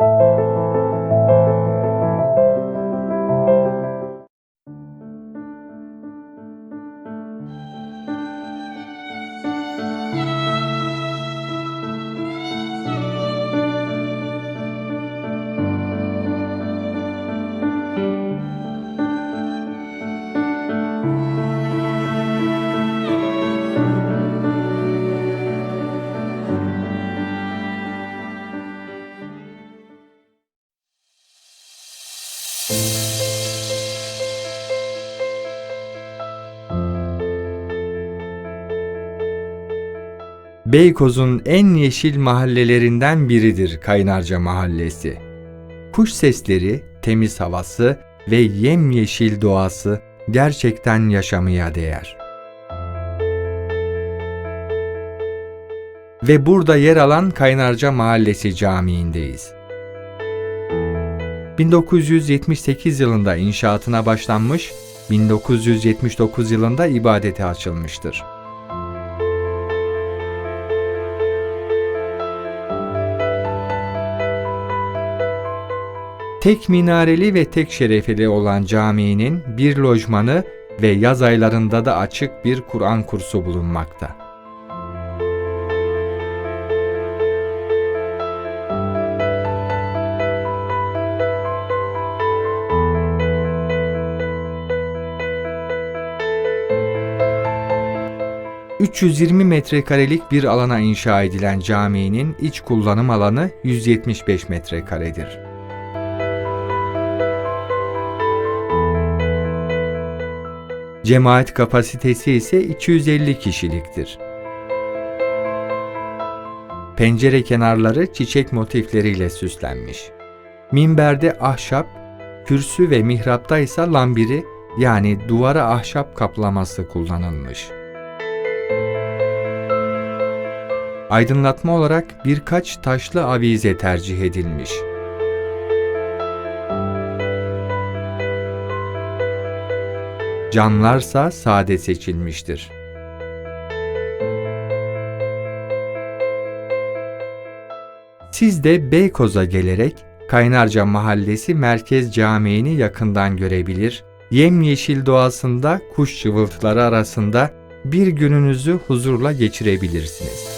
you Beykoz'un en yeşil mahallelerinden biridir Kaynarca Mahallesi. Kuş sesleri, temiz havası ve yemyeşil doğası gerçekten yaşamaya değer. Ve burada yer alan Kaynarca Mahallesi Camii'ndeyiz. 1978 yılında inşaatına başlanmış, 1979 yılında ibadete açılmıştır. Tek minareli ve tek şerefeli olan caminin bir lojmanı ve yaz aylarında da açık bir Kur'an kursu bulunmakta. ...320 metrekarelik bir alana inşa edilen caminin iç kullanım alanı 175 metrekaredir. Cemaat kapasitesi ise 250 kişiliktir. Pencere kenarları çiçek motifleriyle süslenmiş. Minberde ahşap, kürsü ve mihrapta ise lambiri yani duvara ahşap kaplaması kullanılmış. Aydınlatma olarak birkaç taşlı avize tercih edilmiş. Camlarsa sade seçilmiştir. Siz de Beykoz'a gelerek Kaynarca Mahallesi Merkez Camii'ni yakından görebilir, yemyeşil doğasında kuş cıvıltıları arasında bir gününüzü huzurla geçirebilirsiniz.